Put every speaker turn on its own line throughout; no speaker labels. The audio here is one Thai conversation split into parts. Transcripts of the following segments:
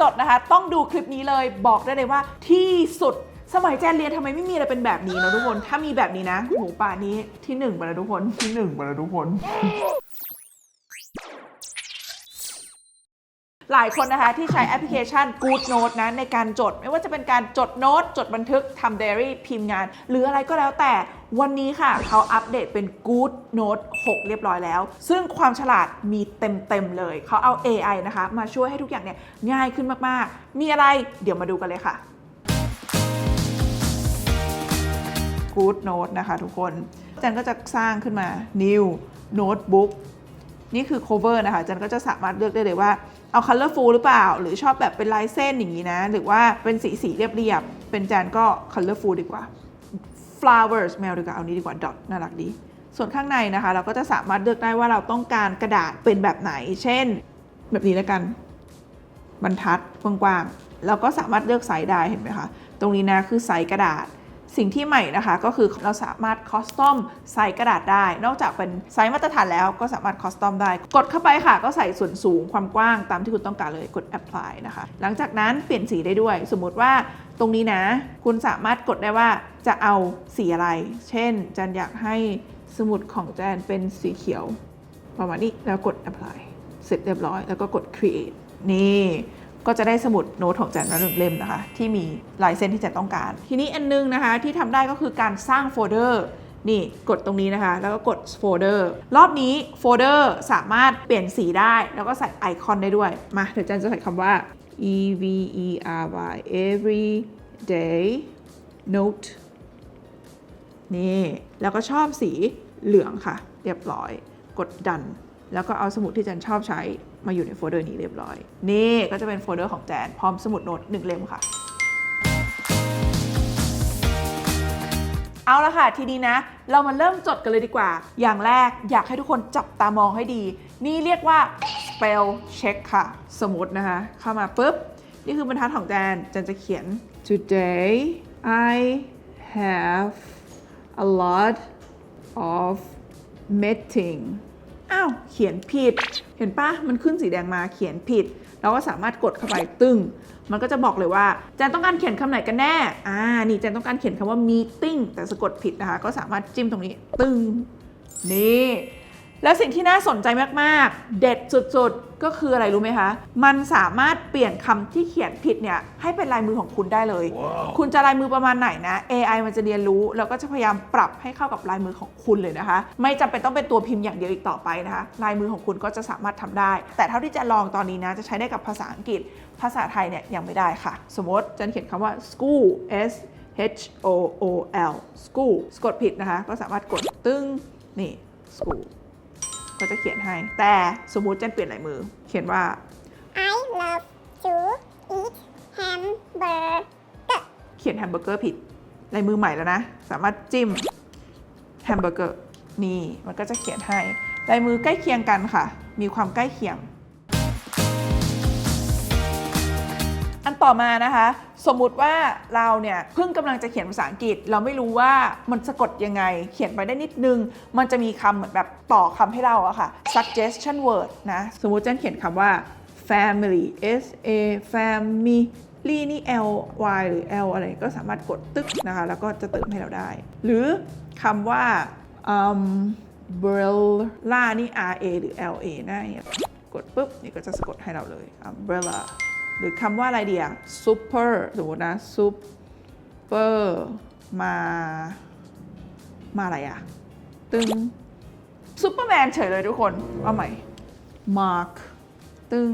จดนะคะ ต้องดูคลิปนี้เลยบอกได้เลยว่าที่สุดสมัยแจนเรียนทำไมไม่มีอะไรเป็นแบบนี้นะทุกคน ถ้ามีแบบนี้นะโหป่านนี้ที่หนึ่งไปแล้วทุกคนที่หนึ่งไปแล้วทุกคน หลายคนนะคะที่ใช้แอปพลิเคชัน Good Note นะในการจด ไม่ว่าจะเป็นการจดโน้ต จดบันทึกทำไดอรี่พิมพ์งาน หรืออะไรก็แล้วแต่วันนี้ค่ะ เขาอัปเดตเป็น Good Note 6 เรียบร้อยแล้ว ซึ่งความฉลาดมีเต็ม ๆ เลย เขาเอา AI นะคะ มาช่วยให้ทุกอย่างเนี่ยง่ายขึ้นมาก ๆ มีอะไรเดี๋ยวมาดูกันเลยค่ะ Good Note นะคะทุกคนจันก็จะสร้างขึ้นมา New Notebook นี่คือ cover นะคะจันก็จะสามารถเลือกได้เลยว่า เอา colorful หรือเปล่า หรือชอบแบบเป็นลายเส้นอย่างนี้นะ หรือว่าเป็นสีสีๆเรียบๆเป็นจันก็ colorful ดีกว่า flowers แมวดีกว่าเอานี้ดีกว่า dot น่ารักดี ส่วนข้างในนะคะ เราก็จะสามารถเลือกได้ว่าเราต้องการกระดาษเป็นแบบไหน เช่น แบบนี้แล้วกัน บรรทัดกว้างๆเราก็สามารถเลือกไซส์ได้เห็นไหมคะ ตรงนี้นะคือไซส์กระดาษ สิ่งที่ใหม่นะคะก็คือเราสามารถคอสตอมไซส์กระดาษได้ นอกจากเป็นไซส์มาตรฐานแล้วก็สามารถคอสตอมได้ กดเข้าไปค่ะ ก็ใส่ส่วนสูงความกว้างตามที่คุณต้องการเลยกด apply นะคะ หลังจากนั้นเปลี่ยนสีได้ด้วย สมมุติว่าตรงนี้นะ คุณสามารถกดได้ว่าจะเอาสีอะไร เช่น จันอยากให้สมุดของจันเป็นสีเขียวประมาณนี้แล้วกด apply เสร็จเรียบร้อย แล้วก็กด create นี่ ก็จะได้สมุดโน้ตของแจนมาหนึ่งเล่มนะคะ ที่มีลายเส้นที่แจนต้องการ ทีนี้อันนึงนะคะที่ทำได้ก็คือการสร้างโฟลเดอร์นี่กดตรงนี้นะคะ แล้วก็กดโฟลเดอร์รอบนี้โฟลเดอร์สามารถเปลี่ยนสีได้ แล้วก็ใส่ไอคอนได้ด้วย มาเดี๋ยวแจนจะใส่คำว่า e v e r y every day note นี่ แล้วก็ชอบสีเหลืองค่ะ เรียบร้อย กดดัน แล้วก็เอาสมุดที่แจนชอบใช้มาอยู่ในโฟลเดอร์นี้เรียบร้อย นี่ก็จะเป็นโฟลเดอร์ของแจนพร้อมสมุดโน้ตหนึ่งเล่มค่ะ เอาละค่ะทีนี้นะ เรามาเริ่มจดกันเลยดีกว่า อย่างแรกอยากให้ทุกคนจับตามองให้ดี นี่เรียกว่า spell check ค่ะ สมมตินะคะ เข้ามาปุ๊บ นี่คือบรรทัดของแจนแจนจะเขียน today I have a lot of meeting อ้าวเขียนผิด เห็นปะมันขึ้นสีแดงมาเขียนผิด เราก็สามารถกดเข้าไปตึ้ง มันก็จะบอกเลยว่าแจนต้องการเขียนคำไหนกันแน่ อ่า นี่แจนต้องการเขียนคำว่า meeting แต่สะกดผิดนะคะ ก็สามารถจิ้มตรงนี้ตึ้ง นี่ แล้วสิ่งที่น่าสนใจมาก ๆ เด็ดสุด ๆ ก็คืออะไรรู้ไหมคะ มันสามารถเปลี่ยนคำที่เขียนผิดเนี่ยให้เป็นลายมือของคุณได้เลยคุณจะลายมือประมาณไหนนะ AI มันจะเรียนรู้แล้วก็จะพยายามปรับให้เข้ากับลายมือของคุณเลยนะคะ ไม่จำเป็นต้องเป็นตัวพิมพ์อย่างเดียวอีกต่อไปนะคะ ลายมือของคุณก็จะสามารถทำได้ แต่เท่าที่จะลองตอนนี้นะจะใช้ได้กับภาษาอังกฤษ ภาษาไทยเนี่ยยังไม่ได้ค่ะ สมมติจันเขียนคำว่า school s h o o l school สะกดผิดนะคะ ก็สามารถกดตึ้งนี่ school ก็จะเขียนให้ แต่สมมุติเจนเปลี่ยนลายมือ เขียนว่า
I love to eat hamburger
เขียนแฮมเบอร์เกอร์ผิดลายมือใหม่แล้วนะ สามารถจิ้มแฮมเบอร์เกอร์นี่มันก็จะเขียนให้ลายมือใกล้เคียงกันค่ะ มีความใกล้เคียง ต่อมานะคะ สมมุติว่าเราเนี่ยเพิ่งกำลังจะเขียนภาษาอังกฤษ เราไม่รู้ว่ามันสะกดยังไง เขียนไปได้นิดนึง มันจะมีคำเหมือนแบบต่อคำให้เราอะค่ะ suggestion word นะสมมุติเจนเขียนคำว่า family s a family นี่ l y หรือ l อะไรก็สามารถกดตึ๊กนะคะ แล้วก็จะเติมให้เราได้ หรือคำว่า umbrella นี่ r a หรือ l a นี่กดปุ๊บ นี่ก็จะสะกดให้เราเลย umbrella หรือคำว่าอะไรเดีย super สมมตินะ super มา มาอะไรอะตึงซูเปอร์แมนเฉยเลยทุกคนเอาใหม่ mark ตึง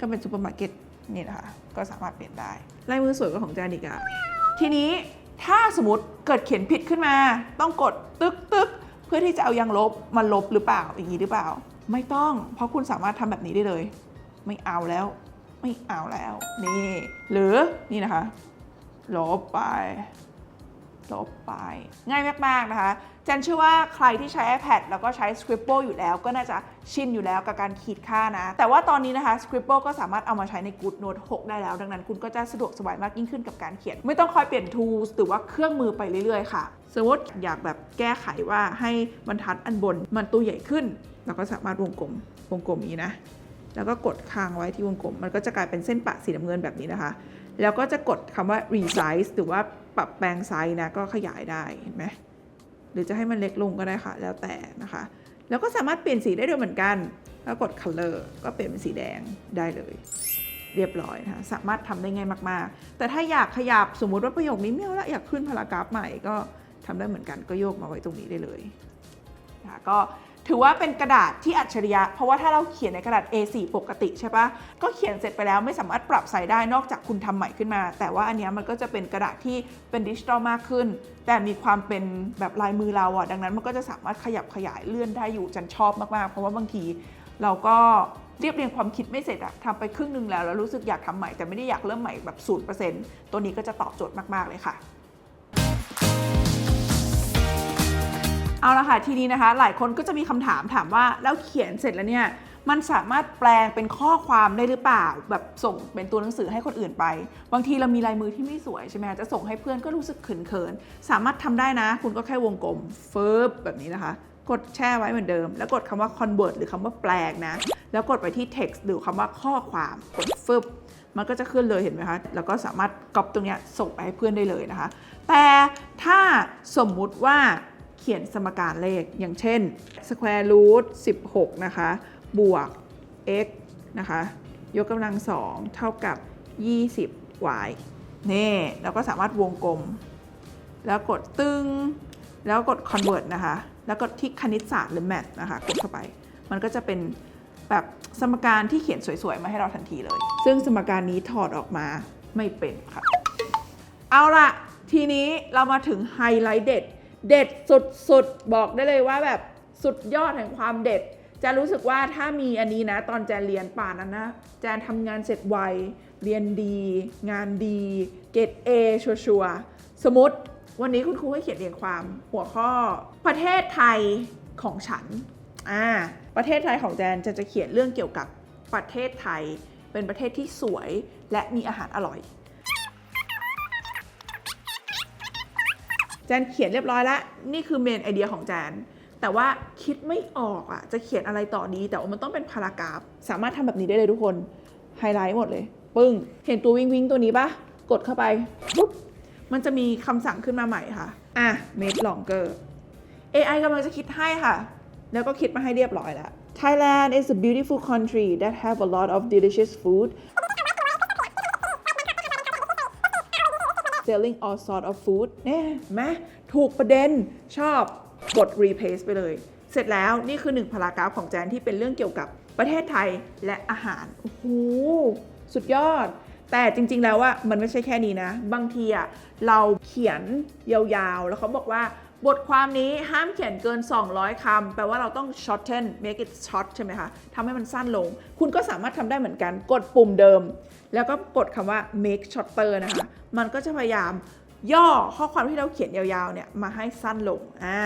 ก็เป็นซูเปอร์มาร์เก็ตนี่นะคะ ก็สามารถเปลี่ยนได้ลายมือสวยกว่าของแจนอีกอะทีนี้ถ้าสมมติเกิดเขียนผิดขึ้นมา ต้องกดตึกตึกเพื่อที่จะเอายางลบมาลบหรือเปล่าอย่างนี้หรือเปล่า ไม่ต้อง เพราะคุณสามารถทำแบบนี้ได้เลย ไม่เอาแล้ว ไม่เอาแล้วนี่หรือนี่นะคะลบไปลบไป ง่ายมากๆนะคะจันเชื่อว่าใครที่ใช้ iPad แล้วก็ใช้ Scribble อยู่แล้ว ก็น่าจะชินอยู่แล้วกับการขีดค่านะ แต่ว่าตอนนี้นะคะ Scribble ก็สามารถเอามาใช้ใน Good Note 6 ได้แล้ว ดังนั้นคุณก็จะสะดวกสบายมากยิ่งขึ้นกับการเขียน ไม่ต้องคอยเปลี่ยน tools หรือว่าเครื่องมือไปเรื่อยๆ ค่ะ สมมติอยากแบบแก้ไขว่าให้บรรทัดอันบนมันตัวใหญ่ขึ้น เราก็สามารถวงกลมวงกลมนี้นะ แล้วก็กดค้างไว้ที่วงกลม มันก็จะกลายเป็นเส้นปะสีน้ำเงินแบบนี้นะคะ แล้วก็จะกดคำว่า resize หรือว่าปรับแปลงไซส์นะก็ขยายได้เห็นไหมหรือจะให้มันเล็กลงก็ได้ค่ะ แล้วแต่นะคะ แล้วก็สามารถเปลี่ยนสีได้ด้วยเหมือนกัน แล้วกด color ก็เปลี่ยนเป็นสีแดงได้เลย เรียบร้อยนะคะสามารถทำได้ง่ายมากๆ แต่ถ้าอยากขยับสมมุติว่าประโยคนี้ไม่เอาละอยากขึ้นพารากราฟใหม่ก็ทำได้เหมือนกันก็โยกมาไว้ตรงนี้ได้เลยนะคะก็ ถือว่าเป็นกระดาษที่อัจฉริยะ เพราะว่าถ้าเราเขียนในกระดาษ A4 ปกติใช่ปะก็เขียนเสร็จไปแล้วไม่สามารถปรับใส่ได้นอกจากคุณทำใหม่ขึ้นมา แต่ว่าอันนี้มันก็จะเป็นกระดาษที่เป็นดิจิทัลมากขึ้น แต่มีความเป็นแบบลายมือเราอะดังนั้นมันก็จะสามารถขยับขยายเลื่อนได้อยู่จันชอบมากๆ เพราะว่าบางทีเราก็เรียบเรียงความคิดไม่เสร็จอะทำไปครึ่งหนึงแล้วแล้วรู้สึกอยากทำใหม่แต่ไม่ได้อยากเริ่มใหม่แบบ0%ตัวนี้ก็จะตอบโจทย์มากๆเลยค่ะ เอาละค่ะทีนี้นะคะ หลายคนก็จะมีคำถามถามว่าแล้วเขียนเสร็จแล้วเนี่ยมันสามารถแปลงเป็นข้อความได้หรือเปล่า แบบส่งเป็นตัวหนังสือให้คนอื่นไป บางทีเรามีลายมือที่ไม่สวยใช่ไหมจะส่งให้เพื่อนก็รู้สึกเขินๆสามารถทำได้นะ คุณก็แค่วงกลมเฟิบแบบนี้นะคะ กดแช่ไว้เหมือนเดิม แล้วกดคำว่า convert หรือคำว่าแปลงนะ แล้วกดไปที่ text หรือคำว่าข้อความกดฟึบมันก็จะขึ้นเลยเห็นไหมคะ แล้วก็สามารถก๊อปตรงนี้ส่งไปให้เพื่อนได้เลยนะคะ แต่ถ้าสมมุติว่า เขียนสมการเลขอย่างเช่น square root 16 นะคะ บวก x นะคะ ยกกำลังสองเท่ากับ 20 y นี่เราก็สามารถวงกลม แล้วกดตึงแล้วกด convert นะคะ แล้วกดที่คณิตศาสตร์หรือ math นะคะ กดเข้าไป มันก็จะเป็นแบบสมการที่เขียนสวยๆ มาให้เราทันทีเลย ซึ่งสมการนี้ถอดออกมาไม่เป็นค่ะ เอาละทีนี้เรามาถึงไฮไลท์เด็ด เด็ดสุดๆ บอกได้เลยว่าแบบสุดยอดแห่งความเด็ดจะรู้สึกว่าถ้ามีอันนี้นะ ตอนแจนเรียนป่านนั้นนะแจนทำงานเสร็จไว เรียนดี งานดี เกรด A ชัวร์ๆสมมติวันนี้คุณครูให้เขียนเรียงความหัวข้อ ประเทศไทยของฉันอ่าประเทศไทยของแจนจะจะเขียนเรื่องเกี่ยวกับประเทศไทย เป็นประเทศที่สวยและมีอาหารอร่อย แจนเขียนเรียบร้อยแล้วนี่คือเมนไอเดียของแจน แต่ว่าคิดไม่ออกอะจะเขียนอะไรต่อดี แต่ว่ามันต้องเป็นพารากราฟ สามารถทำแบบนี้ได้เลยทุกคนไฮไลท์หมดเลย ปึ้ง เห็นตัววิงวิงตัวนี้ปะกดเข้าไปปุ๊บมันจะมีคำสั่งขึ้นมาใหม่ค่ะ อะ make longer AI กำลังจะคิดให้ค่ะ แล้วก็คิดมาให้เรียบร้อยแล้ว Thailand is a beautiful country that have a lot of delicious food selling all sort of food เนี่ยไหมถูกประเด็นชอบกด replace ไปเลย เสร็จแล้วนี่คือหนึ่งพารากราฟของแจนที่เป็นเรื่องเกี่ยวกับประเทศไทยและอาหาร โอ้โห สุดยอด แต่จริง ๆ แล้วว่ามันไม่ใช่แค่นี้นะ บางทีอะเราเขียนยาวๆ แล้วเขาบอกว่า บทความนี้ห้ามเขียนเกิน 200คำแปลว่าเราต้อง shorten make it short ใช่ไหมคะทำให้มันสั้นลง คุณก็สามารถทำได้เหมือนกัน กดปุ่มเดิม แล้วก็กดคำว่า make shorter นะคะ มันก็จะพยายามย่อข้อความที่เราเขียนยาวๆเนี่ยมาให้สั้นลงอ่า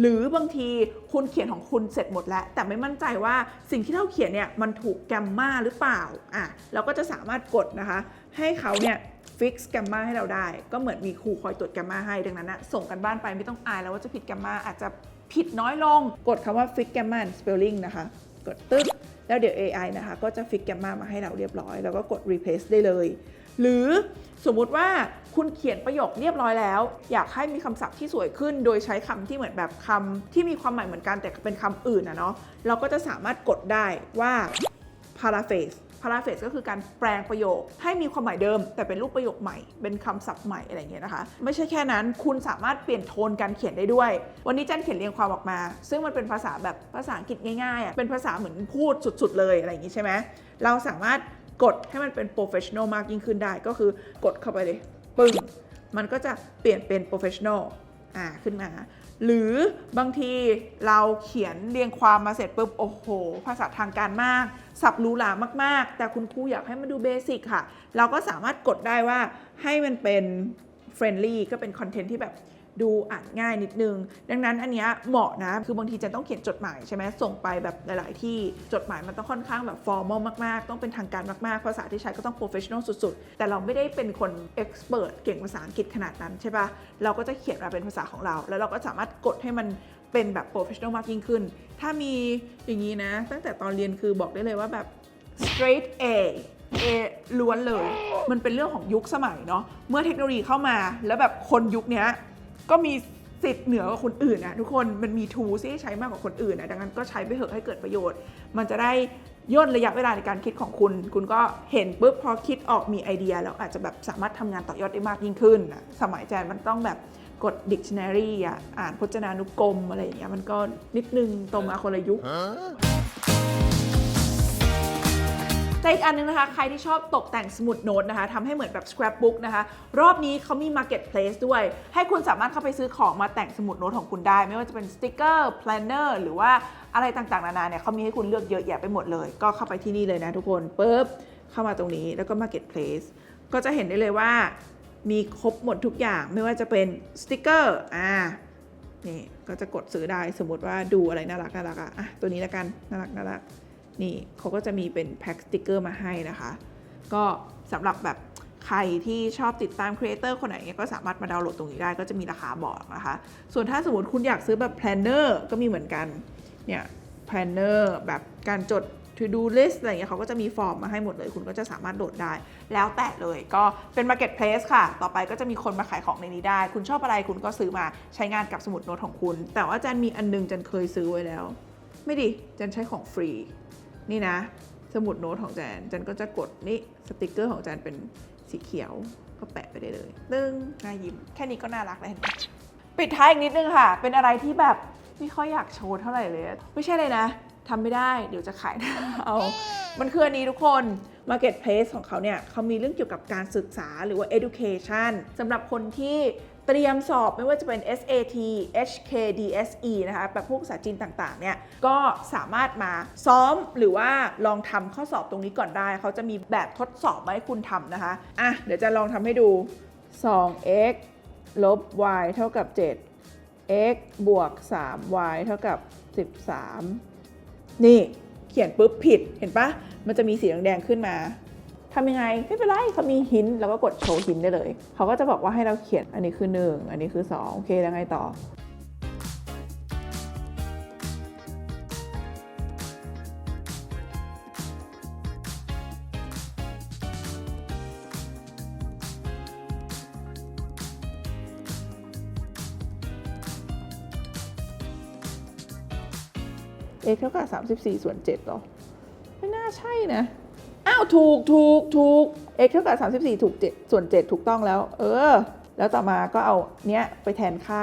หรือบางทีคุณเขียนของคุณเสร็จหมดแล้ว แต่ไม่มั่นใจว่าสิ่งที่เราเขียนเนี่ยมันถูกแกมมาหรือเปล่าอะเราก็จะสามารถกดนะคะ ให้เขาเนี่ย ฟิกซ์แกมมาให้เราได้ ก็เหมือนมีครูคอยตรวจแกมมาให้ดังนั้นนะส่งกันบ้านไปไม่ต้องอายแล้วว่าจะผิดแกมมาอาจจะผิดน้อยลง กดคำว่า fix gamma and spelling นะคะ กดตึ๊บแล้วเดี๋ยว AI นะคะ ก็จะ fix gamma มาให้เราเรียบร้อย แล้วก็กด replace ได้เลย หรือสมมุติว่าคุณเขียนประโยคเรียบร้อยแล้ว อยากให้มีคำศัพท์ที่สวยขึ้น โดยใช้คำที่เหมือนแบบคำที่มีความหมายเหมือนกันแต่เป็นคำอื่นนะเนาะเราก็จะสามารถกดได้ว่า paraphrase paraphrase ก็คือการแปลงประโยค ให้มีความหมายเดิม แต่เป็นรูปประโยคใหม่ เป็นคำศัพท์ใหม่อะไรเงี้ยนะคะ ไม่ใช่แค่นั้นคุณสามารถเปลี่ยนโทนการเขียนได้ด้วย วันนี้จันเขียนเรียงความออกมา ซึ่งมันเป็นภาษาแบบภาษาอังกฤษง่ายๆอะเป็นภาษาเหมือนพูดสุดๆ เลยอะไรอย่างงี้ใช่ไหมเราสามารถกดให้มันเป็น professional มากยิ่งขึ้นได้ ก็คือกดเข้าไปเลยปึ้งมันก็จะเปลี่ยนเป็น professional อ่าขึ้นมาหรือบางทีเราเขียนเรียงความมาเสร็จปุ๊บโอ้โห ภาษาทางการมาก สับรูหลามาก ๆ แต่คุณครูอยากให้มันดูเบสิกค่ะ เราก็สามารถกดได้ว่าให้มันเป็นเฟรนลี่ก็เป็นคอนเทนต์ที่แบบ ดูอ่านง่ายนิดนึง ดังนั้นอันเนี้ยเหมาะนะ คือบางทีจะต้องเขียนจดหมายใช่ไหมส่งไปแบบหลาย ๆ ที่จดหมายมันต้องค่อนข้างแบบ formal มาก ๆ ต้องเป็นทางการมาก ๆ ภาษาที่ใช้ก็ต้อง professional สุด ๆ แต่เราไม่ได้เป็นคน expert เพรสเก่งภาษาอังกฤษขนาดนั้นใช่ปะเราก็จะเขียนมาเป็นภาษาของเรา แล้วเราก็สามารถกดให้มันเป็นแบบ professional มากยิ่งขึ้น ถ้ามีอย่างนี้นะ ตั้งแต่ตอนเรียนคือบอกได้เลยว่าแบบ straight A A ล้วนเลย มันเป็นเรื่องของยุคสมัยเนาะ เมื่อเทคโนโลยีเข้ามา แล้วแบบคนยุคนี้ ก็มีสิทธิ์เหนือกว่าคนอื่นนะทุกคนมันมีทูที่ใช้มากกว่าคนอื่นนะดังนั้นก็ใช้ไปเถอะให้เกิดประโยชน์ มันจะได้ย่นระยะเวลาในการคิดของคุณ คุณก็เห็นปุ๊บพอคิดออกมีไอเดีย แล้วอาจจะแบบสามารถทำงานต่อยอดได้มากยิ่งขึ้นนะสมัยแจนมันต้องแบบกด dictionary อะอ่านพจนานุกรมอะไรอย่างเงี้ยมันก็นิดนึงโตมาคนละยุค แต่อีกอันนึงนะคะ ใครที่ชอบตกแต่งสมุดโน้ตนะคะทำให้เหมือนแบบ scrapbook นะคะ รอบนี้เขามี marketplace ด้วย ให้คุณสามารถเข้าไปซื้อของมาแต่งสมุดโน้ตของคุณได้ ไม่ว่าจะเป็นสติกเกอร์ planner หรือว่าอะไรต่างๆ นานาเนี่ยเขามีให้คุณเลือกเยอะแยะไปหมดเลย ก็เข้าไปที่นี่เลยนะทุกคนปุ๊บเข้ามาตรงนี้แล้วก็ marketplace ก็จะเห็นได้เลยว่า มีครบหมดทุกอย่างไม่ว่าจะเป็นสติกเกอร์อ่านี่ก็จะกดซื้อได้สมมติว่าดูอะไรน่ารักน่ารักอะอะตัวนี้แล้วกันน่ารักน่ารัก นี่เขาก็จะมีเป็นแพ็คสติกเกอร์มาให้นะคะ ก็สำหรับแบบใครที่ชอบติดตามครีเอเตอร์คนไหนเนี่ยก็สามารถมาดาวน์โหลดตรงนี้ได้ก็จะมีราคาบอกนะคะ ส่วนถ้าสมมติคุณอยากซื้อแบบแพลนเนอร์ก็มีเหมือนกันเนี่ยแพลนเนอร์แบบการจด to do list อะไรเงี้ยเขาก็จะมีฟอร์มมาให้หมดเลย คุณก็จะสามารถโหลดได้ แล้วแต่เลยก็เป็น marketplace ค่ะ ต่อไปก็จะมีคนมาขายของในนี้ได้ คุณชอบอะไรคุณก็ซื้อมาใช้งานกับสมุดโน้ตของคุณ แต่ว่าจันมีอันนึงจันเคยซื้อไว้แล้ว ไม่ดิจันใช้ของฟรี นี่นะ สมุดโน้ตของแจนจันก็จะกดนี่สติกเกอร์ของแจนเป็นสีเขียวก็แปะไปได้เลยตึ้งน่ายิ้ม แค่นี้ก็น่ารักแล้วเห็นไหมปิดท้ายอีกนิดนึงค่ะ เป็นอะไรที่แบบไม่ค่อยอยากโชว์เท่าไหร่เลย ไม่ใช่เลยนะ ทำไม่ได้เดี๋ยวจะขายเอา มันคืออันนี้ทุกคน Marketplace ของเขาเนี่ยเขามีเรื่องเกี่ยวกับการศึกษาหรือว่า education สำหรับคนที่เตรียมสอบไม่ว่าจะเป็น SAT HKDSE นะคะ แบบพวกภาษาจีนต่าง ๆ เนี่ย ก็สามารถมาซ้อมหรือว่าลองทำข้อสอบตรงนี้ก่อนได้ เขาจะมีแบบทดสอบมาให้คุณทำนะคะ อะ เดี๋ยวจะลองทำให้ดู 2x ลบ y เท่ากับ 7 x บวก 3y เท่ากับ 13 นี่เขียนปุ๊บผิดเห็นปะมันจะมีสีแดงๆขึ้นมาทำยังไงไม่เป็นไรเขามีหินเราก็กดโชว์หินได้เลย เขาก็จะบอกว่าให้เราเขียนอันนี้คือ 1 อันนี้คือ 2 โอเคแล้วไงต่อ x เท่ากับ34 ส่วน7หรอ ไม่น่าใช่นะ อ้าว ถูกถูกถูก x เท่ากับ34ถูก7ส่วน 7 ถูกต้องแล้ว เออ แล้วต่อมาก็เอาเนี้ยไปแทนค่า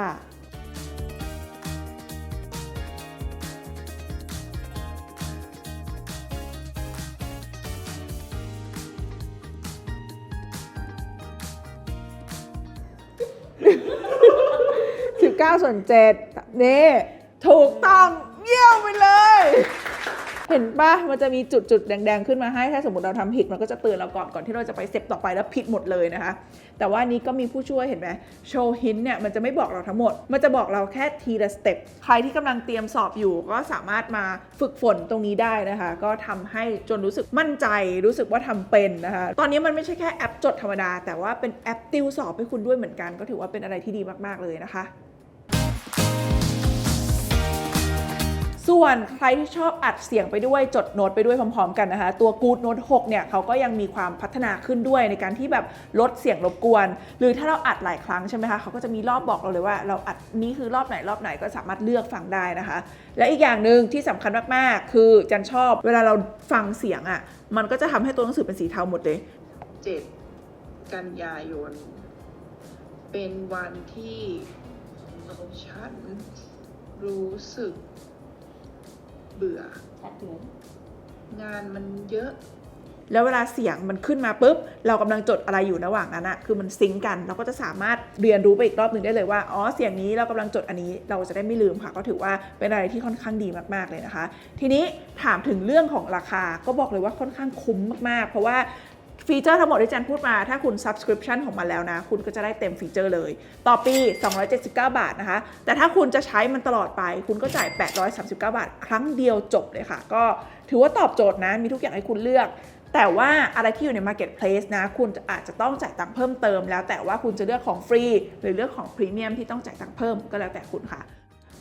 19 ส่วน7นี่ถูกต้อง ยี่ยมไปเลย เห็นปะมันจะมีจุดจุดแดงๆ ขึ้นมาให้ ถ้าสมมติเราทำผิดมันก็จะเตือนเราก่อนก่อนที่เราจะไปสเต็ปต่อไปแล้วผิดหมดเลยนะคะ แต่ว่านี้ก็มีผู้ช่วยเห็นไหมโชว์ฮินเนี่ยมันจะไม่บอกเราทั้งหมด มันจะบอกเราแค่ทีละสเต็ปใครที่กำลังเตรียมสอบอยู่ ก็สามารถมาฝึกฝนตรงนี้ได้นะคะ ก็ทำให้จนรู้สึกมั่นใจรู้สึกว่าทำเป็นนะคะ ตอนนี้มันไม่ใช่แค่แอปจดธรรมดา แต่ว่าเป็นแอปติวสอบให้คุณด้วยเหมือนกัน ก็ถือว่าเป็นอะไรที่ดีมากๆเลยนะคะ ส่วนใครที่ชอบอัดเสียงไปด้วยจดโน้ตไปด้วยพร้อมๆ กันนะคะ ตัว Good Note 6เนี่ยเขาก็ยังมีความพัฒนาขึ้นด้วยในการที่แบบลดเสียงรบกวน หรือถ้าเราอัดหลายครั้งใช่ไหมคะเขาก็จะมีรอบบอกเราเลยว่าเราอัดนี้คือรอบไหนรอบไหนก็สามารถเลือกฟังได้นะคะ และอีกอย่างหนึ่งที่สำคัญมากๆ คือจันชอบเวลาเราฟังเสียงอะ่ะมันก็จะทำให้ตัวหนังสือเป็นสีเทาหมดเลย
7กันยายน เป็นวันที่ฉันรู้สึก เบื่องานมันเยอะ
แล้วเวลาเสียงมันขึ้นมาปุ๊บ เรากำลังจดอะไรอยู่ระหว่างนั้นอะคือมันซิงก์กัน เราก็จะสามารถเรียนรู้ไปอีกรอบหนึ่งได้เลยว่า อ๋อ เสียงนี้เรากำลังจดอันนี้ เราจะได้ไม่ลืมค่ะ ก็ถือว่าเป็นอะไรที่ค่อนข้างดีมากๆเลยนะคะ ทีนี้ถามถึงเรื่องของราคา ก็บอกเลยว่าค่อนข้างคุ้มมากๆ เพราะว่า ฟีเจอร์ทั้งหมดที่จันพูดมา ถ้าคุณ subscription ของมันแล้วนะ คุณก็จะได้เต็มฟีเจอร์เลย ต่อปี 279 บาทนะคะ แต่ถ้าคุณจะใช้มันตลอดไป คุณก็จ่าย 839 บาท ครั้งเดียวจบเลยค่ะ ก็ถือว่าตอบโจทย์นะ มีทุกอย่างให้คุณเลือก แต่ว่าอะไรที่อยู่ใน Marketplace นะ คุณอาจจะต้องจ่ายตังค์เพิ่มเติมแล้ว แต่ว่าคุณจะเลือกของฟรี หรือเลือกของพรีเมียมที่ต้องจ่ายตังค์เพิ่มก็แล้วแต่คุณค่ะ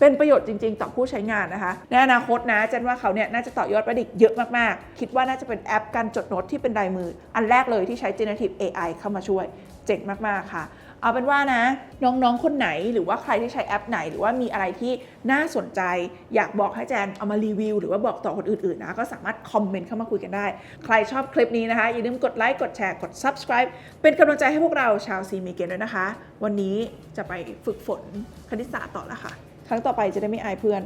เป็นประโยชน์จริง ๆ ต่อผู้ใช้งานนะคะในอนาคตนะเจนว่าเขาเนี่ยน่าจะต่อยอดไปได้อีกเยอะมากๆ คิดว่าน่าจะเป็นแอปการจดโน้ตที่เป็นลายมือ อันแรกเลยที่ใช้ generative AI เข้ามาช่วยเจ๋งมากๆค่ะเอาเป็นว่านะ น้องๆ คนไหนหรือว่าใครที่ใช้แอปไหน หรือว่ามีอะไรที่น่าสนใจ อยากบอกให้แจนเอามารีวิว หรือว่าบอกต่อคนอื่นๆนะ ก็สามารถคอมเมนต์เข้ามาคุยกันได้ ใครชอบคลิปนี้นะคะ อย่าลืมกดไลค์กดแชร์กด subscribe เป็นกำลังใจให้พวกเราชาวซีมีเกนด้วยนะคะ วันนี้จะไปฝึกฝนคณิตศาสตร์ต่อแล้วค่ะ รั้งต่อไปจะได้ไม่อายเพื่อน